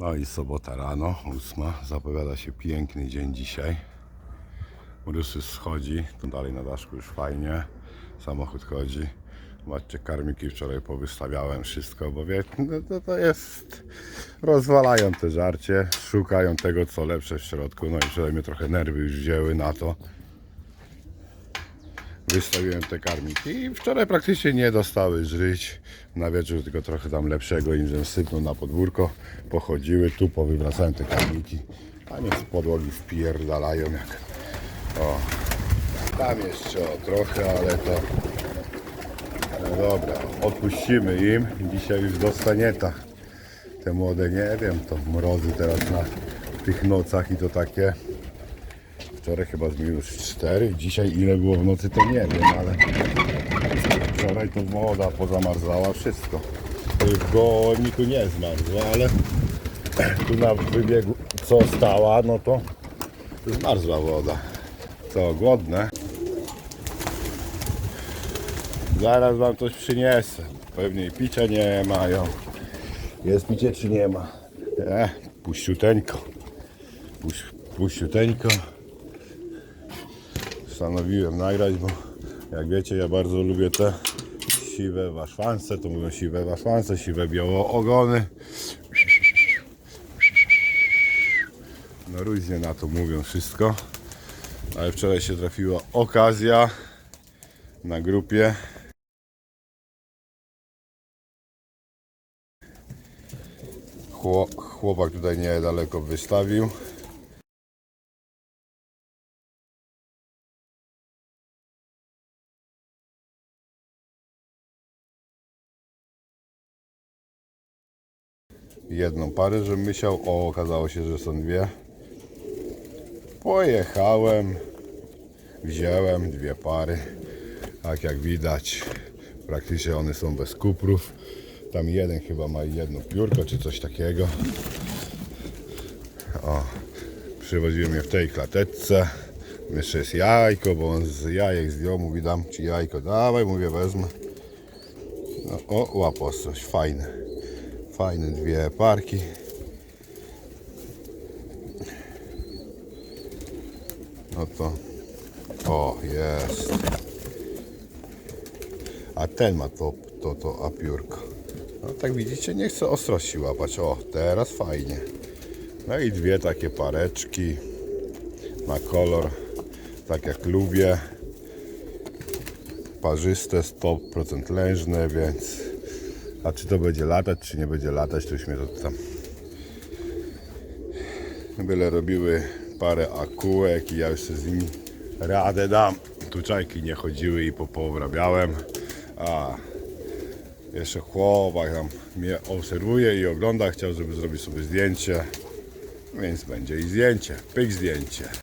No i sobota rano, ósma. Zapowiada się piękny dzień dzisiaj. Urysy schodzi, tu dalej na daszku już fajnie. Samochód chodzi. Zobaczcie, karmiki wczoraj powystawiałem wszystko, bo wie, no to, to jest... Rozwalają te żarcie, szukają tego, co lepsze w środku. No i wczoraj mnie trochę nerwy już wzięły na to. Wystawiłem te karmiki i wczoraj praktycznie nie dostały żyć. Na wieczór tylko trochę tam lepszego im żem na podwórko. Pochodziły, tu powywracałem te karmiki. Nie z podłogi wpierdalają jak... O, tam jeszcze o trochę, ale to... No dobra, odpuścimy im. Dzisiaj już dostanieta. Te młode nie wiem, to mrozy teraz na tych nocach i to takie Wczoraj chyba z minus 4, dzisiaj ile było w nocy to nie wiem, ale wczoraj to woda pozamarzała wszystko. W gołowniku nie zmarzło, ale tu na wybiegu co stała, no to zmarzła woda. Co, głodne? Zaraz wam coś przyniesę. Pewnie picia nie mają. Jest picie czy nie ma? E, puściuteńko. Puś, puściuteńko postanowiłem nagrać, bo jak wiecie, ja bardzo lubię te siwe waszwanse, to mówią siwe waszwanse, siwe białe ogony. No różnie na to mówią wszystko. Ale wczoraj się trafiła okazja na grupie. Chło- Chłopak tutaj niedaleko wystawił. Jedną parę, żebym myślał. O, okazało się, że są dwie. Pojechałem, wziąłem dwie pary. Tak jak widać, praktycznie one są bez kuprów. Tam jeden chyba ma jedno piórko czy coś takiego. O, przywoziłem je w tej klateczce. Jeszcze jest jajko, bo on z jajek zdjął. Mówi, dam ci jajko. Dawaj, mówię, wezmę. No, o, łapostrość, fajne. Fajne dwie parki. No to. O, jest. A ten ma to, to, to apiórko. No tak widzicie, nie chcę ostrości łapać. O, teraz fajnie. No i dwie takie pareczki na kolor, tak jak lubię. Parzyste, 100% lężne, więc a czy to będzie latać, czy nie będzie latać, to już mnie to tam byle robiły parę akułek i ja już sobie z nimi radę dam. Tu czajki nie chodziły i po poobrabiałem. A jeszcze chłopak tam mnie obserwuje i ogląda, chciał, żeby zrobić sobie zdjęcie. Więc będzie i zdjęcie, pyk zdjęcie.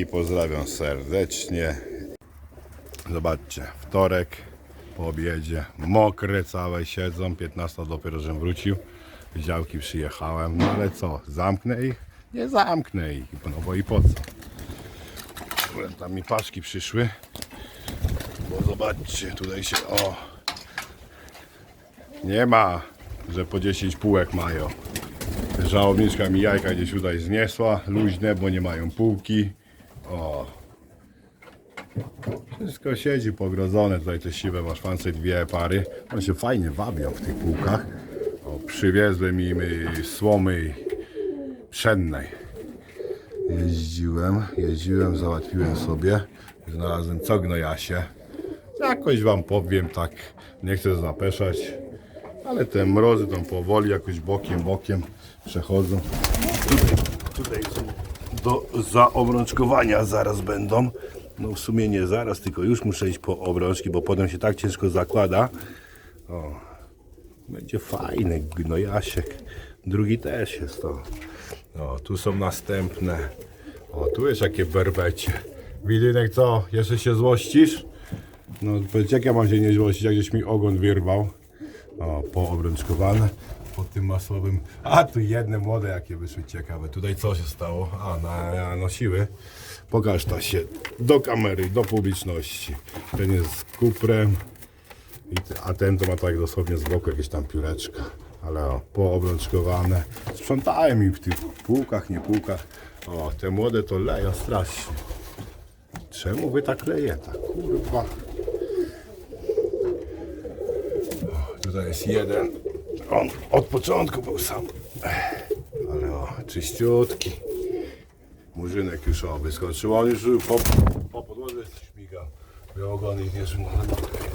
I pozdrawiam serdecznie. Zobaczcie, wtorek po obiedzie, mokre całe siedzą, 15 dopiero żem wrócił, z działki przyjechałem, no ale co, zamknę ich? Nie zamknę ich, no bo i po co? Tam mi paczki przyszły, bo zobaczcie, tutaj się, o, nie ma, że po 10 półek mają. Żałobniczka mi jajka gdzieś tutaj zniesła, luźne, bo nie mają półki. O. Wszystko siedzi pogrodzone, tutaj te siwe maszwance, dwie pary. One się fajnie wabią w tych półkach. O, przywiezłem im słomy pszennej. Jeździłem, jeździłem, załatwiłem sobie. Znalazłem co gnojasie. Jakoś wam powiem tak, nie chcę zapeszać, ale te mrozy tam powoli jakoś bokiem, bokiem przechodzą. Tutaj, tutaj są do zaobrączkowania zaraz będą. No w sumie nie zaraz, tylko już muszę iść po obrączki, bo potem się tak ciężko zakłada. O, będzie fajny gnojasiek. Drugi też jest to. O, tu są następne. O, tu jest jakie werbecie. Widynek co? Jeszcze się złościsz? No powiedz, jak ja mam się nie złościć, jak gdzieś mi ogon wyrwał. O, poobrączkowane pod tym masowym. A tu jedne młode jakie wyszły ciekawe. Tutaj co się stało? A, na, nosiły. Pokaż to się do kamery, do publiczności. Ten jest z kuprem. I A ten to ma tak dosłownie z boku jakieś tam pióreczka. Ale o, poobrączkowane. Sprzątałem im w tych półkach, nie półkach. O, te młode to leją strasznie. Czemu wy tak lejeta? Kurwa. O, tutaj jest jeden. On od początku był sam. Ale o, czyściutki. Murzynek już o, wyskoczył. On już po, po podłodze ogon i wiesz,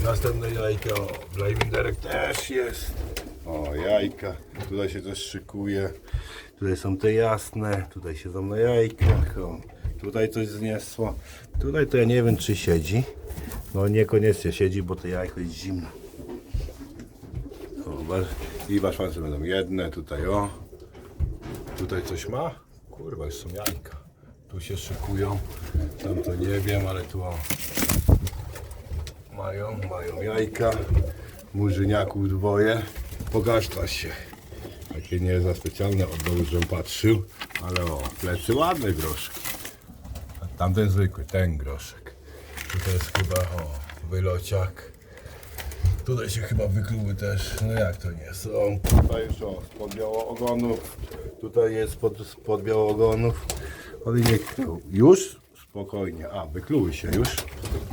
następne jajka. O, Blaming też jest. O, jajka. Tutaj się też szykuje. Tutaj są te jasne. Tutaj siedzą na jajkach. O, tutaj coś zniesło. Tutaj to ja nie wiem, czy siedzi. No niekoniecznie siedzi, bo to jajko jest zimne. I waszłance będą jedne. Tutaj o. Tutaj coś ma? Kurwa, już są jajka. Tu się szykują. Tam to nie wiem, ale tu o. Mają, mają jajka. Murzyniaków dwoje. Pogaszcza się. Takie nie za specjalne od dołu, żebym patrzył. Ale o, plecy ładne groszki. Tamten zwykły, ten groszek. Tutaj jest chyba o, wylociak. Tutaj się chyba wykluły też, no jak to nie są. Tutaj już o, spod białoogonów. Tutaj jest spod, spod białoogonów. One nie Już? Spokojnie. A, wykluły się już.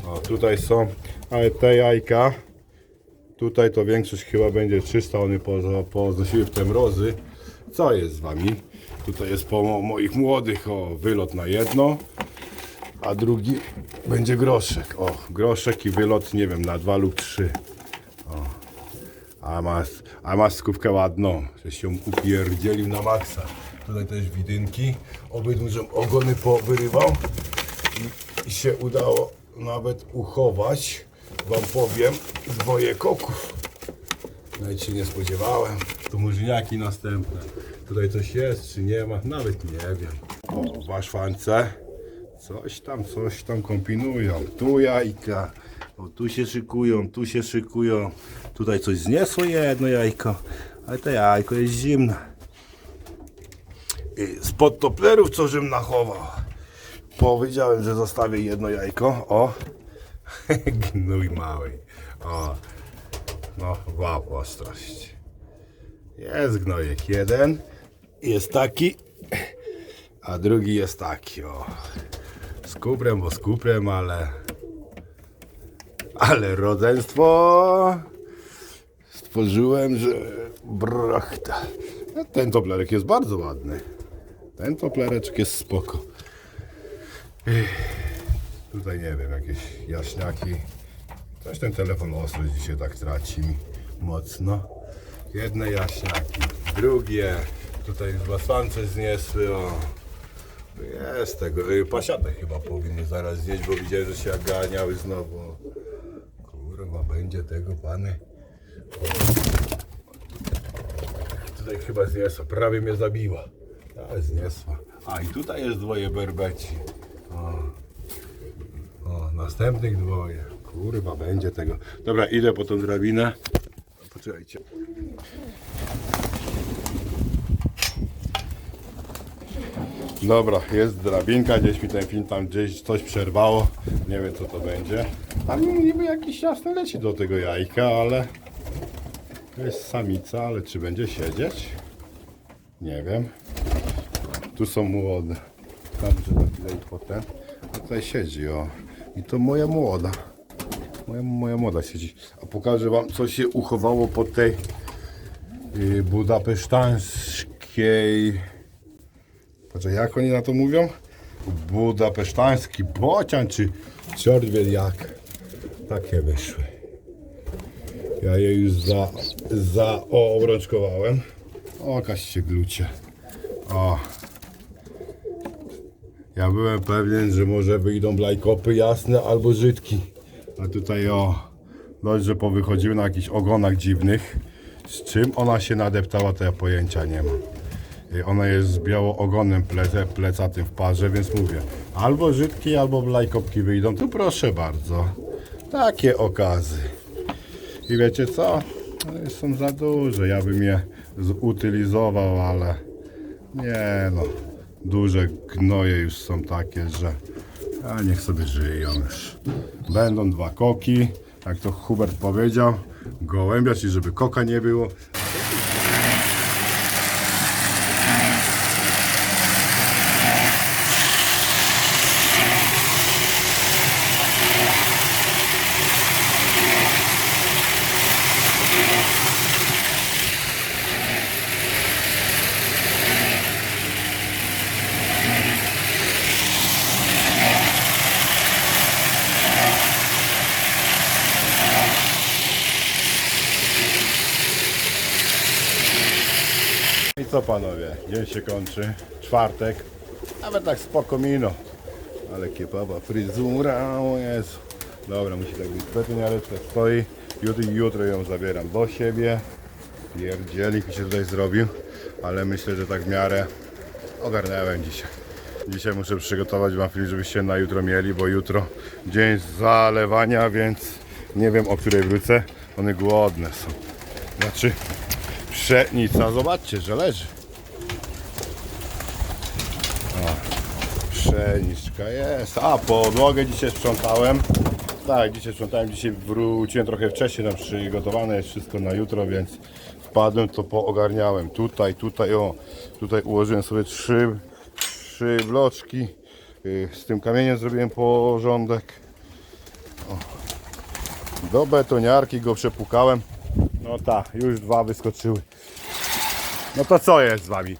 O, tutaj są, ale te jajka, tutaj to większość chyba będzie czysta, one poza- poznosiły w te mrozy. Co jest z wami? Tutaj jest po mo- moich młodych, o, wylot na jedno. A drugi będzie groszek. O, groszek i wylot, nie wiem, na dwa lub trzy. A masz, a masz skówkę ładną, że się upierdzielił na maksa. Tutaj też widynki, obydwu ogony powyrywał i, i się udało nawet uchować, wam powiem, dwoje koków. Nawet się nie spodziewałem. Tu murzyniaki następne. Tutaj coś jest, czy nie ma, nawet nie wiem. O, waszwance. Coś tam, coś tam kombinują. Tu jajka. O, tu się szykują, tu się szykują. Tutaj coś zniosło jedno jajko, ale to jajko jest zimne. I spod toplerów co żem nachował. Powiedziałem, że zostawię jedno jajko. O, gnój mały. O, no, łap ostrość. Jest gnojek jeden. Jest taki, a drugi jest taki. O. Z kuprem, bo z kuprem, ale... Ale rodzeństwo stworzyłem, że brachta. No, Ten toplerek jest bardzo ładny. Ten toplereczek jest spoko. Tutaj nie wiem, jakieś jaśniaki. Coś ten telefon ostrość dzisiaj tak traci mi mocno. Jedne jaśniaki, drugie. Tutaj chyba coś zniesły. O. Jest tego. y, Pasiatek chyba powinny zaraz zjeść, bo widziałem, że się ganiały znowu. Kurwa, będzie tego pany. Tutaj chyba zniesła, prawie mnie zabiła. Ale. A i tutaj jest dwoje berbeci. O, o następnych dwoje. Kurwa, będzie tego. Dobra, idę po tą drabinę. Poczekajcie. Dobra, jest drabinka, gdzieś mi ten film tam gdzieś coś przerwało. Nie wiem co to będzie. Tam niby jakiś jasny leci do tego jajka, ale to jest samica, ale czy będzie siedzieć? Nie wiem. Tu są młode. Że za chwilę ich potem. A tutaj siedzi, o. I to moja młoda. Moja, moja młoda siedzi. A pokażę wam, co się uchowało po tej y, budapesztańskiej Patrzę, jak oni na to mówią? Budapesztański bocian, czy czort wie jak. Takie wyszły. Ja je już za, za obrączkowałem. Się glucie. O. Ja byłem pewien, że może wyjdą blajkopy jasne albo żydki. A tutaj o, dość, że powychodziły na jakichś ogonach dziwnych. Z czym ona się nadeptała, to ja pojęcia nie mam. Ona jest z białoogonem plece, plecatym w parze, więc mówię, albo żydki, albo blajkopki wyjdą, to proszę bardzo. Takie okazy. I wiecie co? One Są za duże, ja bym je zutylizował, ale nie no. Duże gnoje już są takie, że a niech sobie żyją już. Będą dwa koki, jak to Hubert powiedział. gołębia, czyli żeby koka nie było. Co panowie, dzień się kończy, czwartek, nawet tak spoko mino, ale kebaba, fryzura, o Jezu. Dobra, musi tak być, betoniareczka stoi, jutro, jutro ją zabieram do siebie, pierdzielik mi się tutaj zrobił, ale myślę, że tak w miarę ogarnąłem dzisiaj. Dzisiaj muszę przygotować wam film, żebyście na jutro mieli, bo jutro dzień zalewania, więc nie wiem o której wrócę, one głodne są. Znaczy, Pszenica, zobaczcie, że leży. O, pszeniczka jest. A, podłogę dzisiaj sprzątałem. Tak, dzisiaj sprzątałem, dzisiaj wróciłem trochę wcześniej, tam przygotowane jest wszystko na jutro, więc wpadłem, to poogarniałem. Tutaj, tutaj, o, tutaj ułożyłem sobie trzy, trzy bloczki. Y, Z tym kamieniem zrobiłem porządek. O. Do betoniarki go przepukałem. No tak, już dwa wyskoczyły. No to co jest z wami?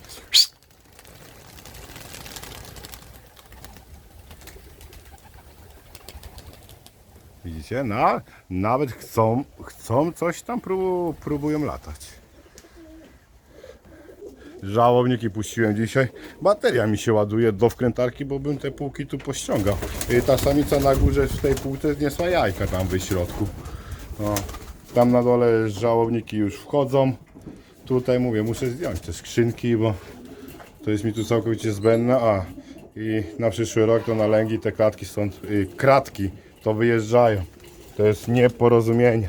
Widzicie? Na, nawet chcą, chcą coś tam prób, próbują latać. Żałobniki puściłem dzisiaj. Bateria mi się ładuje do wkrętarki, bo bym te półki tu pościągał. Ta samica na górze w tej półce zniosła jajka tam w środku. No, tam na dole żałowniki już wchodzą. Tutaj mówię, muszę zdjąć te skrzynki, bo to jest mi tu całkowicie zbędne. A i na przyszły rok to na lęgi te klatki stąd, y, kratki to wyjeżdżają. To jest nieporozumienie.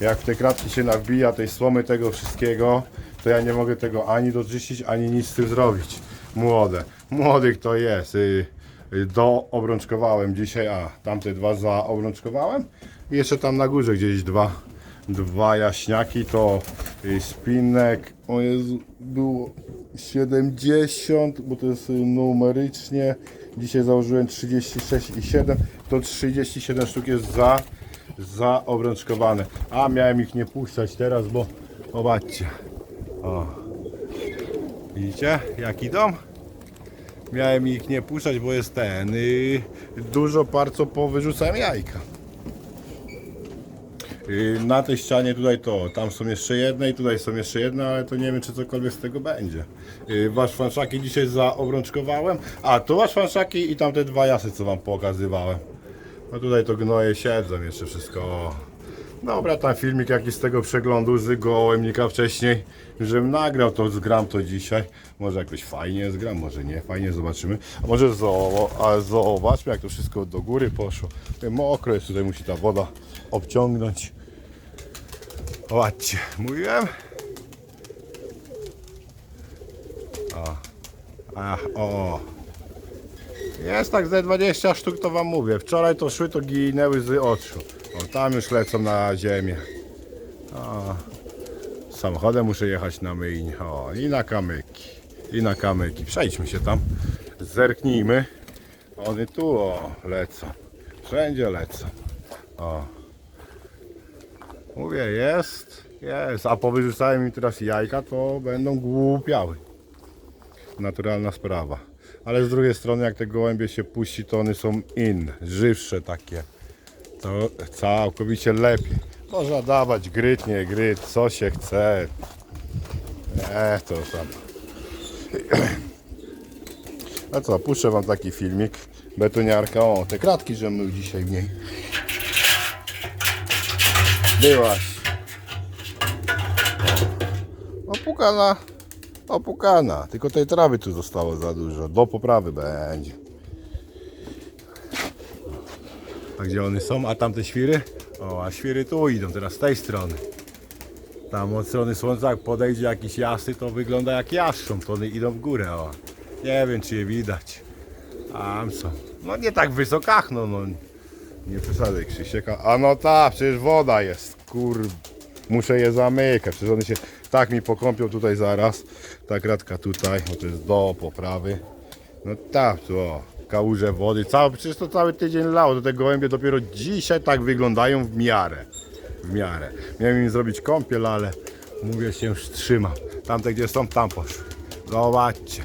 Jak w te kratki się nawbija tej słomy tego wszystkiego, to ja nie mogę tego ani doczyścić, ani nic z tym zrobić. Młode. Młodych to jest. Y, y, dzisiaj, a tamte dwa zaobrączkowałem. I jeszcze tam na górze gdzieś dwa, dwa jaśniaki, to y, spinek, o Jezu, było 70, bo to jest y, numerycznie. Dzisiaj założyłem 36 i 7, to 37 sztuk jest za, zaobrączkowane. A miałem ich nie puszczać teraz, bo zobaczcie. O. Widzicie, jak idą? Miałem ich nie puszczać, bo jest ten. y, dużo bardzo powyrzucałem jajka. Y, Na tej ścianie tutaj to, tam są jeszcze jedne i tutaj są jeszcze jedne, ale to nie wiem czy cokolwiek z tego będzie. Y, Wasz fanszaki dzisiaj zaobrączkowałem, a to wasz fanszaki i tamte dwa jasy co wam pokazywałem. No tutaj to gnoje siedzą jeszcze wszystko. Dobra, tam filmik jakiś z tego przeglądu z gołębnika wcześniej, żebym nagrał to, zgram to dzisiaj. Może jakoś fajnie zgram, może nie, fajnie zobaczymy. A może zo- a zobaczmy jak to wszystko do góry poszło. Mokro jest, tutaj musi ta woda obciągnąć. Zobaczcie, mówiłem? O. Ach, o. Jest tak ze 20 sztuk, to wam mówię. Wczoraj to szły, to ginęły z oczu. O, tam już lecą na ziemię. O. Samochodem muszę jechać na myjnie. O, i na kamyki. I na kamyki. Przejdźmy się tam. Zerknijmy. One tu, o, lecą. Wszędzie lecą. O. Mówię, jest, jest. A powyrzucałem im teraz jajka, to będą głupiały. Naturalna sprawa. Ale z drugiej strony, jak te gołębie się puści, to one są inne, żywsze takie. To całkowicie lepiej. Można dawać gryt, nie gryt, co się chce. Nie, to tam. A co, puszczę wam taki filmik. Betoniarka, o, te kratki, że mył dzisiaj w niej. Byłaś. Opukana. Opukana. Tylko tej trawy tu zostało za dużo. Do poprawy będzie. A gdzie one są? A tamte świry? O, a świry tu idą, teraz z tej strony. Tam od strony słońca, jak podejdzie jakiś jasny, to wygląda jak jaszczą. To one idą w górę, o. Nie wiem, czy je widać. Tam są. No nie tak wysokach, no, no. Nie przesadzaj Krzysieka. A no tak, przecież woda jest. kur... Muszę je zamykać, przecież one się tak mi pokąpią tutaj zaraz. Ta kratka tutaj, bo to jest do poprawy. No tak, tu o, kałuże wody. Cały, przecież to cały tydzień lało. To te gołębie dopiero dzisiaj tak wyglądają w miarę. W miarę. Miałem im zrobić kąpiel, ale mówię się już. Tamte gdzie są, tam poszły. Zobaczcie.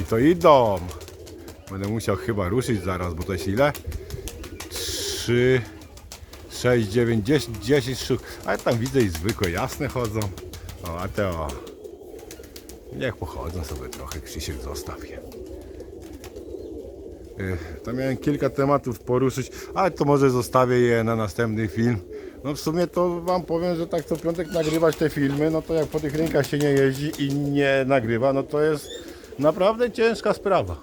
I to idą. Będę musiał chyba ruszyć zaraz, bo to jest ile? 3, 6, 9, 10, 10 sztuk. Ale tam widzę i zwykłe, jasne chodzą. O, a te o. Niech pochodzą sobie trochę, Krzysiek zostawię. To miałem kilka tematów poruszyć, ale to może zostawię je na następny film. No w sumie to wam powiem, że tak co piątek nagrywać te filmy, no to jak po tych rynkach się nie jeździ i nie nagrywa, no to jest naprawdę ciężka sprawa.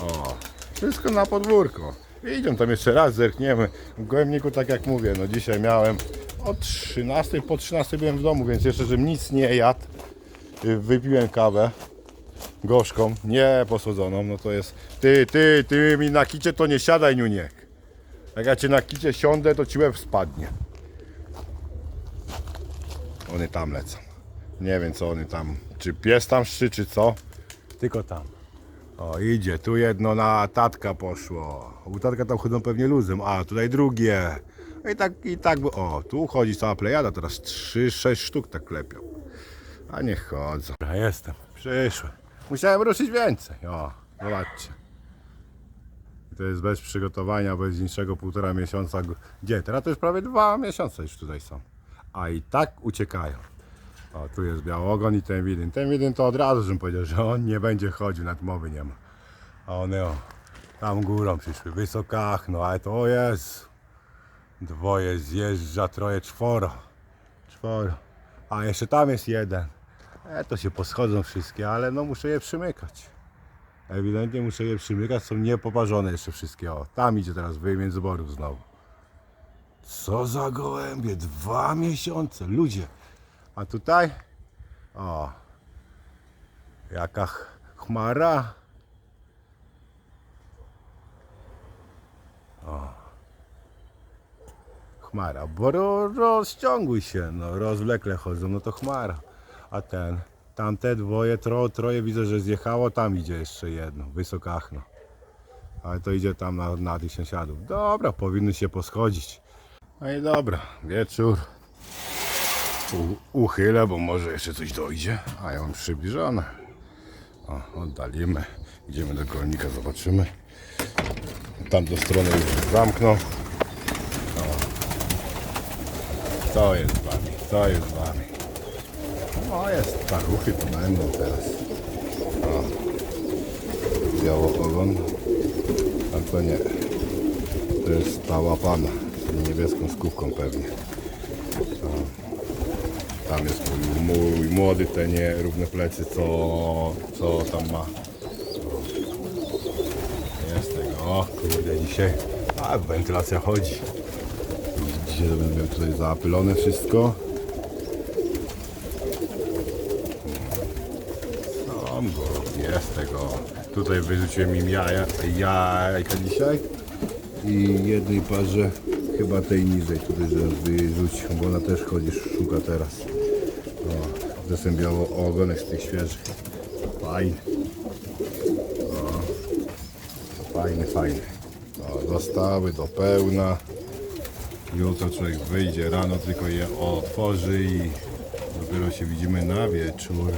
O, wszystko na podwórko. Idziemy tam jeszcze raz, zerkniemy. W Gołębniku, tak jak mówię, no dzisiaj miałem od 13, po 13 byłem w domu, więc jeszcze, żebym nic nie jadł. Y, Wypiłem kawę gorzką, nie posłodzoną, no to jest ty, ty, ty mi na kicie to nie siadaj, Niuniek. Jak ja cię na kicie siądę, to ci łeb spadnie. One tam lecą. Nie wiem co one tam, czy pies tam szczy, czy co. Tylko tam. O, idzie, tu jedno na tatka poszło. U tatka tam chodzą pewnie luzem, a tutaj drugie. I tak, i tak, bo- o, tu chodzi cała plejada, teraz 3-6 sztuk tak klepią. A niech chodzą. Ja jestem, przyszły. Musiałem ruszyć więcej, o, zobaczcie. To jest bez przygotowania, bez niczego, półtora miesiąca. Gdzie? Teraz to już prawie dwa miesiące już tutaj są. A i tak uciekają. O, tu jest białogon i ten widyn. Ten widyn to od razu, żebym powiedział, że on nie będzie chodził, nad mowy nie ma. A one o, tam górą przyszły, wysokach, no ale to jest. Dwoje zjeżdża, troje, czworo. Czworo. A jeszcze tam jest jeden. E, to się poschodzą wszystkie, ale no muszę je przymykać. Ewidentnie muszę je przymykać, są niepoparzone jeszcze wszystkie. O, tam idzie teraz wyjmień zborów znowu. Co za gołębie, dwa miesiące, ludzie. A tutaj, o, jaka ch- chmara. Chmara, bo ro, rozciąguj się, no rozwlekle chodzą, no to chmara. A ten, tamte dwoje, tro, troje widzę, że zjechało, tam idzie jeszcze jedno, wysokachno. Ale to idzie tam na, na tych sąsiadów. Dobra, powinny się poschodzić. No i dobra, wieczór. U, uchylę, bo może jeszcze coś dojdzie. A ja mam przybliżone. O, oddalimy. Idziemy do golnika, zobaczymy. Tamtą stronę już zamknął. Co jest z wami? Co jest z wami? O, jest paruchy, to będą teraz. O. Biało ogon. A to nie. To jest ta łapana. Z niebieską skówką pewnie. O. Tam jest mój, mój młody, te nierówne plecy, co, co tam ma. Jest tego. O kurde, dzisiaj. A, wentylacja chodzi. Dzisiaj będę tutaj zaapylone wszystko. Go, jest tego. Tutaj wyrzuciłem im jaja, jajka dzisiaj. I jednej parze, chyba tej niżej tutaj zaraz wyrzucił, bo ona też chodzi, szuka teraz. O, zresztą biało ogonek z tych świeżych. Fajny. O, fajny, fajny. O, dostawy do pełna. Jutro człowiek wyjdzie rano, tylko je otworzy i dopiero się widzimy na wieczór.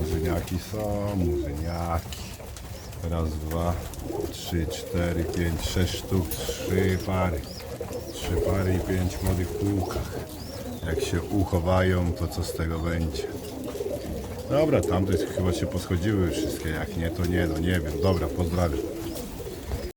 Murzyniaki są, murzyniaki. Raz, dwa, trzy, cztery, pięć, sześć sztuk, trzy pary. Trzy pary i pięć młodych półkach. Jak się uchowają, to co z tego będzie? Dobra, tamte chyba się poschodziły wszystkie, jak nie, to nie, no nie wiem. Dobra, pozdrawiam.